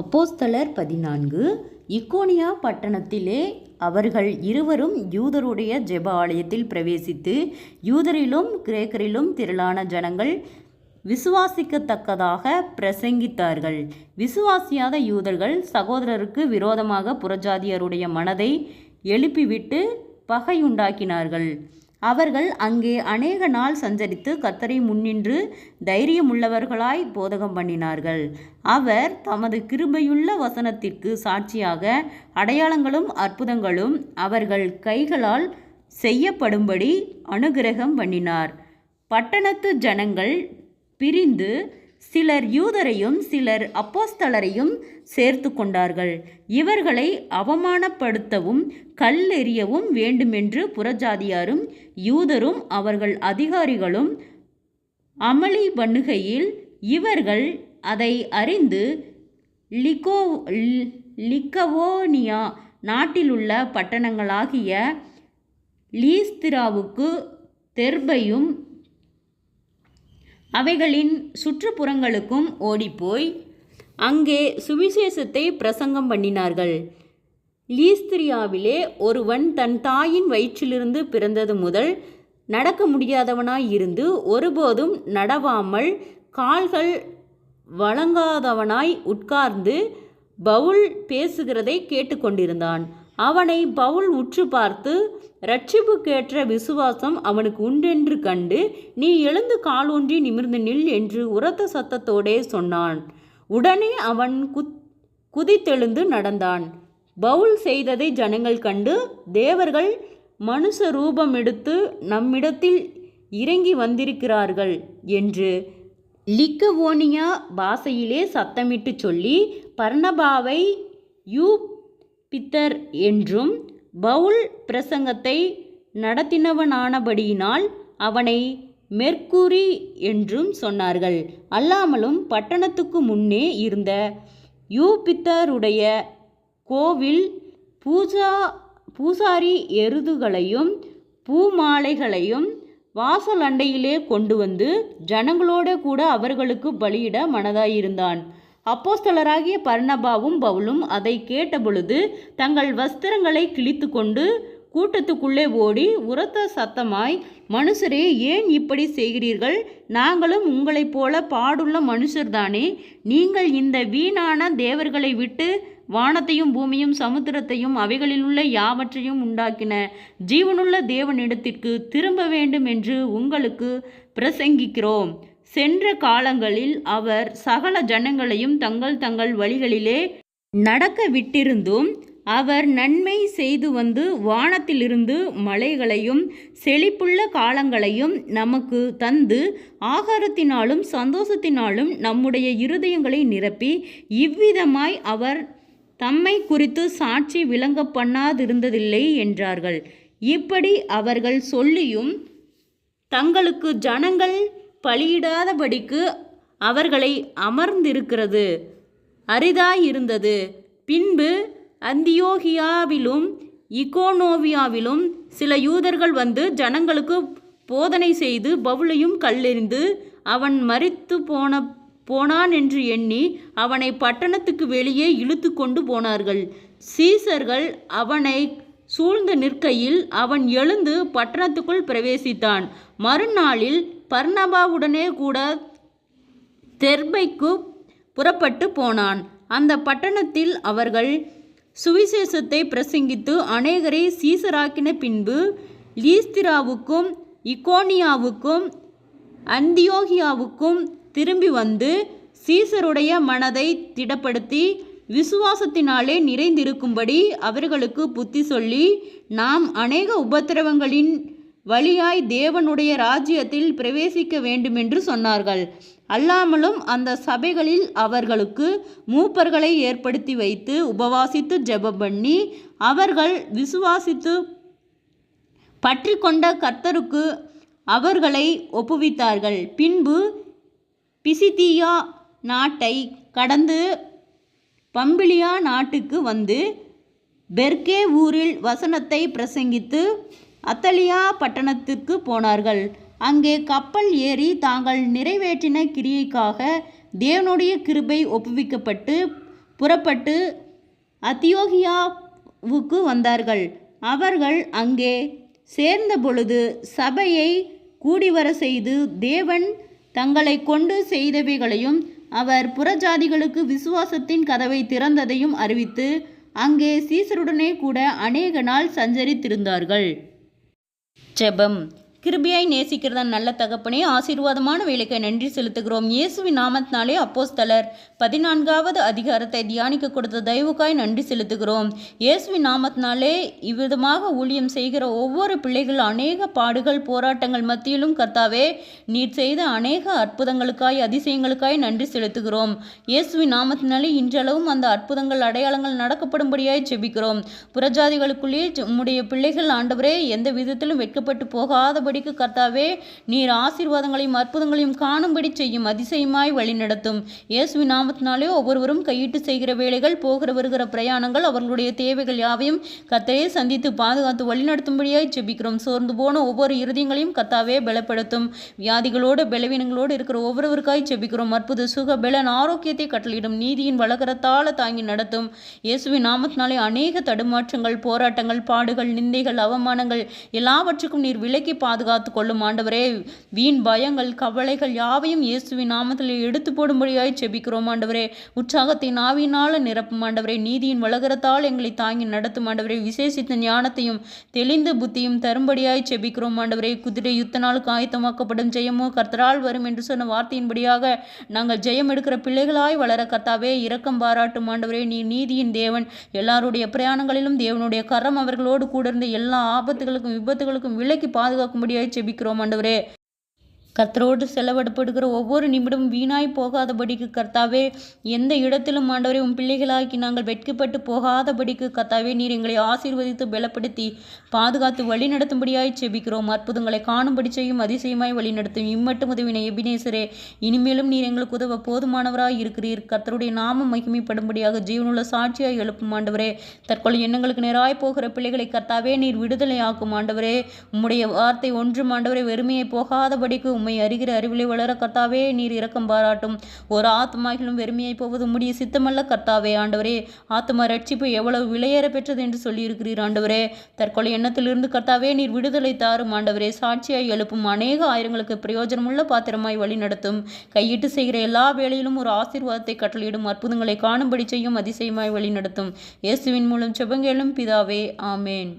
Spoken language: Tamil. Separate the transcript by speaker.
Speaker 1: அப்போஸ்தலர் பதினான்கு இக்கோனியா பட்டணத்திலே அவர்கள் இருவரும் யூதருடைய ஜெப ஆலயத்தில் பிரவேசித்து யூதரிலும் கிரேக்கரிலும் திரளான ஜனங்கள் விசுவாசிக்கத்தக்கதாக பிரசங்கித்தார்கள். விசுவாசியாத யூதர்கள் சகோதரருக்கு விரோதமாக புறஜாதியருடைய மனதை எழுப்பிவிட்டு பகையுண்டாக்கினார்கள். அவர்கள் அங்கே அநேக நாள் சஞ்சரித்து கத்தரை முன்னின்று தைரியமுள்ளவர்களாய் போதகம் பண்ணினார்கள். அவர் தமது கிருபையுள்ள வசனத்திற்கு சாட்சியாக அடையாளங்களும் அற்புதங்களும் அவர்கள் கைகளால் செய்யப்படும்படி அனுக்கிரகம் பண்ணினார். பட்டணத்து ஜனங்கள் பிரிந்து சிலர் யூதரையும் சிலர் அப்போஸ்தலரையும் சேர்த்து கொண்டார்கள். இவர்களை அவமானப்படுத்தவும் கல்லெறியவும் வேண்டுமென்று புறஜாதியாரும் யூதரும் அவர்கள் அதிகாரிகளும் அமளி பண்ணுகையில் இவர்கள் அதை அறிந்து லிகோ லிக்கவோனியா நாட்டிலுள்ள பட்டணங்களாகிய லீஸ்திராவுக்கு தெர்பையும் அவைகளின் சுற்றுப்புறங்களுக்கும் ஓடிப்போய் அங்கே சுவிசேஷத்தை பிரசங்கம் பண்ணினார்கள். லீஸ்திரியாவிலே ஒருவன் தன் தாயின் வயிற்றிலிருந்து பிறந்தது முதல் நடக்க முடியாதவனாய் இருந்து ஒருபோதும் நடவாமல் கால்கள் வழங்காதவனாய் உட்கார்ந்து பவுல் பேசுகிறதை கேட்டுக்கொண்டிருந்தான். அவனை பவுல் உற்று பார்த்து ரட்சிப்புக்கேற்ற விசுவாசம் அவனுக்கு உண்டென்று கண்டு நீ எழுந்து காலூன்றி நிமிர்ந்து நில் என்று உரத்த சத்தத்தோடே சொன்னான். உடனே அவன் குத் குதித்தெழுந்து நடந்தான். பவுல் செய்ததை ஜனங்கள் கண்டு தேவர்கள் மனுஷ ரூபம் எடுத்து நம்மிடத்தில் இறங்கி வந்திருக்கிறார்கள் என்று லிக்கவோனியா பாஷையிலே சத்தமிட்டு சொல்லி பர்ணபாவை யூ பித்தர் என்றும் பவுல் பிரசங்கத்தை நடத்தினவனானபடியினால் அவனை மெர்க்குரி என்றும் சொன்னார்கள். அல்லாமலும் பட்டணத்துக்கு முன்னே இருந்த யூபித்தருடைய கோவில் பூஜா பூசாரி எருதுகளையும் பூமாலைகளையும் வாசல் அண்டையிலே கொண்டு வந்து ஜனங்களோட கூட அவர்களுக்கு பலியிட மனதாயிருந்தான். அப்போஸ்தலராகிய பர்ணபாவும் பவுலும் அதை கேட்டபொழுது தங்கள் வஸ்திரங்களை கிழித்து கொண்டு கூட்டத்துக்குள்ளே ஓடி உரத்த சத்தமாய் மனுஷரே ஏன் இப்படி செய்கிறீர்கள்? நாங்களும் உங்களைப் போல பாடுள்ள மனுஷர்தானே. நீங்கள் இந்த வீணான தேவர்களை விட்டு வானத்தையும் பூமியும் சமுத்திரத்தையும் அவைகளிலுள்ள யாவற்றையும் உண்டாக்கின ஜீவனுள்ள தேவனிடத்திற்கு திரும்ப வேண்டும் என்று உங்களுக்கு பிரசங்கிக்கிறோம். சென்ற காலங்களில் அவர் சகல ஜனங்களையும் தங்கள் தங்கள் வழிகளிலே நடக்க விட்டிருந்தும் அவர் நன்மை செய்து வந்து வானத்திலிருந்து மலைகளையும் செழிப்புள்ள காலங்களையும் நமக்கு தந்து ஆகாரத்தினாலும் சந்தோஷத்தினாலும் நம்முடைய இருதயங்களை நிரப்பி இவ்விதமாய் அவர் தம்மை குறித்து சாட்சி விளங்க பண்ணாதிருந்ததில்லை என்றார்கள். இப்படி அவர்கள் சொல்லியும் தங்களுக்கு ஜனங்கள் பலியிடாதபடிக்கு அவர்களை அமர்ந்திருக்கிறது. அரிதாயிருந்தது. பின்பு அந்தியோகியாவிலும் இகோனோவியாவிலும் சில யூதர்கள் வந்து ஜனங்களுக்கு போதனை செய்து பவுலையும் கல்லெறிந்து அவன் மறித்து போன போனான் என்று எண்ணி அவனை பட்டணத்துக்கு வெளியே இழுத்து கொண்டு போனார்கள். சீசர்கள் அவனை சூழ்ந்து நிற்கையில் அவன் எழுந்து பட்டணத்துக்குள் பிரவேசித்தான். மறுநாளில் பர்ணபாவுடனே கூட தெர்பைக்கு புறப்பட்டு போனான். அந்த பட்டணத்தில் அவர்கள் சுவிசேஷத்தை பிரசங்கித்து அநேகரை சீசராக்கின பின்பு லீஸ்திராவுக்கும் இக்கோனியாவுக்கும் அந்தியோகியாவுக்கும் திரும்பி வந்து சீசருடைய மனதை திடப்படுத்தி விசுவாசத்தினாலே நிறைந்திருக்கும்படி அவர்களுக்கு புத்தி சொல்லி நாம் அநேக உபத்திரவங்களின் வழியாய் தேவனுடைய ராஜ்யத்தில் பிரவேசிக்க வேண்டுமென்று சொன்னார்கள். அல்லாமலும் அந்த சபைகளில் அவர்களுக்கு மூப்பர்களை ஏற்படுத்தி வைத்து உபவாசித்து ஜெபம் பண்ணி அவர்கள் விசுவாசித்து பற்றி கொண்ட கர்த்தருக்கு அவர்களை ஒப்புவித்தார்கள். பின்பு பிசிதியா நாட்டை கடந்து பம்பிலியா நாட்டுக்கு வந்து பெர்கே ஊரில் வசனத்தை பிரசங்கித்து அத்தலியா பட்டணத்திற்கு போனார்கள். அங்கே கப்பல் ஏறி தாங்கள் நிறைவேற்றின கிரியைக்காக தேவனுடைய கிருபை ஒப்புவிக்கப்பட்டு புறப்பட்டு அத்தியோகியாவுக்கு வந்தார்கள். அவர்கள் அங்கே சேர்ந்த பொழுது சபையை கூடிவர செய்து தேவன் தங்களை கொண்டு செய்தவைகளையும் அவர் புறஜாதிகளுக்கு விசுவாசத்தின் கதவை திறந்ததையும் அறிவித்து அங்கே சீசருடனே கூட அநேக நாள் சஞ்சரித்திருந்தார்கள். ஜெபம். கிருபியாய் நேசிக்கிறத நல்ல தகப்பனே ஆசீர்வாதமான வேலைக்கு நன்றி செலுத்துகிறோம். இயேசுவின் நாமத்தினாலே அப்போஸ்தலர் பதினான்காவது அதிகாரத்தை தியானிக்க கொடுத்த தயவுக்காய் நன்றி செலுத்துகிறோம். இயேசுவின் நாமத்தினாலே இவ்விதமாக ஊழியம் செய்கிற ஒவ்வொரு பிள்ளைகள் அநேக பாடுகள் போராட்டங்கள் மத்தியிலும் கர்த்தாவே நீர் செய்த அநேக அற்புதங்களுக்காய் அதிசயங்களுக்காய் நன்றி செலுத்துகிறோம். இயேசுவின் நாமத்தினாலே இன்றளவும் அந்த அற்புதங்கள் அடையாளங்கள் நடக்கப்படும்படியாய் செபிக்கிறோம் புறஜாதிகளுக்குள்ளேயே உம்முடைய பிள்ளைகள் ஆண்டவரே எந்த விதத்திலும் வெட்கப்பட்டு செய்யும்படிக்கு கர்த்தாவே நீர் ஆசீர்வாதங்களையும் அற்புதங்களையும் காணும்படி செய்யும் அதிசயமாய் வழிநடத்தும். இயேசுவின் நாமத்தினாலே ஒவ்வொருவரும் கையிட்டு செய்கிற வேலைகள் போகிற வருகிற பிரயாணங்கள் அவர்களுடைய தேவைகள் யாவையும் கர்த்தரே சந்தித்து பாதுகாத்து வழிநடத்தும்படியாய் செபிக்கிறோம் சோர்ந்து போன ஒவ்வொரு இறுதியங்களையும் கர்த்தாவே பலப்படுத்தும். வியாதிகளோடு பலவீனங்களோடு இருக்கிற ஒவ்வொருவருக்காய் செபிக்கிறோம் அற்புத சுக பலன் ஆரோக்கியத்தை கட்டளையிடும். நீதியின் வளகரத்தால தாங்கி நடத்தும். இயேசுவின் நாமத்தினாலே அநேக தடுமாற்றங்கள் போராட்டங்கள் பாடுகள் நிந்தைகள் அவமானங்கள் எல்லாவற்றுக்கும் நீர் விலக்கி பாதுகாத்து கொள்ளும் ஆண்டவரே வீண் பயங்கள் கவலைகள் யாவையும் இயேசுவின் நாமத்தில் எடுத்து போடும்படியாய் செபிக்கிறோம் ஆண்டவரே. உற்சாகத்தின் ஆவியினால நிரப்பும் ஆண்டவரே. நீதியின் வளகரத்தால் எங்களை தாங்கி நடத்தும் ஆண்டவரே. விசேஷித்த ஞானத்தையும் தெளிந்த புத்தியும் தரும்படியாய் செபிக்கிறோம் ஆண்டவரே. குதிரை யுத்த நாளுக்கு ஆயத்தமாக்கப்படும் ஜெயமோ கர்த்தரால் வரும் என்று சொன்ன வார்த்தையின்படியாக நாங்கள் ஜெயம் எடுக்கிற பிள்ளைகளாய் வளர கர்த்தாவே இரக்கம் பாராட்டும் ஆண்டவரே. நீ நீதியின் தேவன். எல்லாருடைய பிரயாணங்களிலும் தேவனுடைய கரம் அவர்களோடு கூட இருந்த எல்லா ஆபத்துகளுக்கும் விபத்துகளுக்கும் விலக்கி பாதுகாக்கும்படியாய் செபிக்கிறோம் ஆண்டவரே. கர்த்தரோடு செலவிடப்படுகிற ஒவ்வொரு நிமிடமும் வீணாய் போகாதபடிக்கு கர்த்தாவே எந்த இடத்திலும் ஆண்டவரே உன் பிள்ளைகளாக்கி நாங்கள் வெட்கப்பட்டு போகாதபடிக்கு கர்த்தாவே நீர் எங்களை ஆசீர்வதித்து பலப்படுத்தி பாதுகாத்து வழிநடத்தும்படியாய் செபிக்கிறோம். அற்புதங்களை காணும்படி செய்யும் அதிசயமாய் வழிநடத்தும். இம்மட்டும் உதவினை எபினேசரே இனிமேலும் நீர் எங்களுக்கு உதவ போதுமானவராய் இருக்கிறீர். கர்த்தருடைய நாமம் மகிமைப்படும்படியாக ஜீவனுள்ள சாட்சியாய் எழுப்பும் ஆண்டவரே தற்கொலை எண்ணங்களுக்கு நேராய் போகிற பிள்ளைகளை கர்த்தாவே நீர் விடுதலை ஆக்கும் ஆண்டவரே. உம்முடைய வார்த்தை ஒன்றும் ஆண்டவரே வெறுமையை போகாதபடிக்கு உம்மை அறிகிற அறிவிலை வளர கர்த்தாவே நீர் இரக்கம் பாராட்டும். ஒரு ஆத்மாகிலும் வெறுமையை போவது முடிய சித்தமல்ல கர்த்தாவே. ஆண்டவரே ஆத்மா ரட்சிப்பு எவ்வளவு விலையேற பெற்றது என்று சொல்லியிருக்கிறீர் ஆண்டவரே. தற்கொலை எண்ணத்திலிருந்து கர்த்தாவே நீர் விடுதலை தாரும். ஆண்டவரே சாட்சியாய் எழுப்பும் அநேக ஆயிரங்களுக்கு பிரயோஜனமுள்ள பாத்திரமாய் வழி நடத்தும். கையிட்டு செய்கிற எல்லா வேளையிலும் ஒரு ஆசீர்வாதத்தை கட்டளையிடும். அற்புதங்களை காணும்படி செய்யும் அதிசயமாய் வழி நடத்தும். இயேசுவின் மூலம் செபங்கேளும் பிதாவே. ஆமேன்.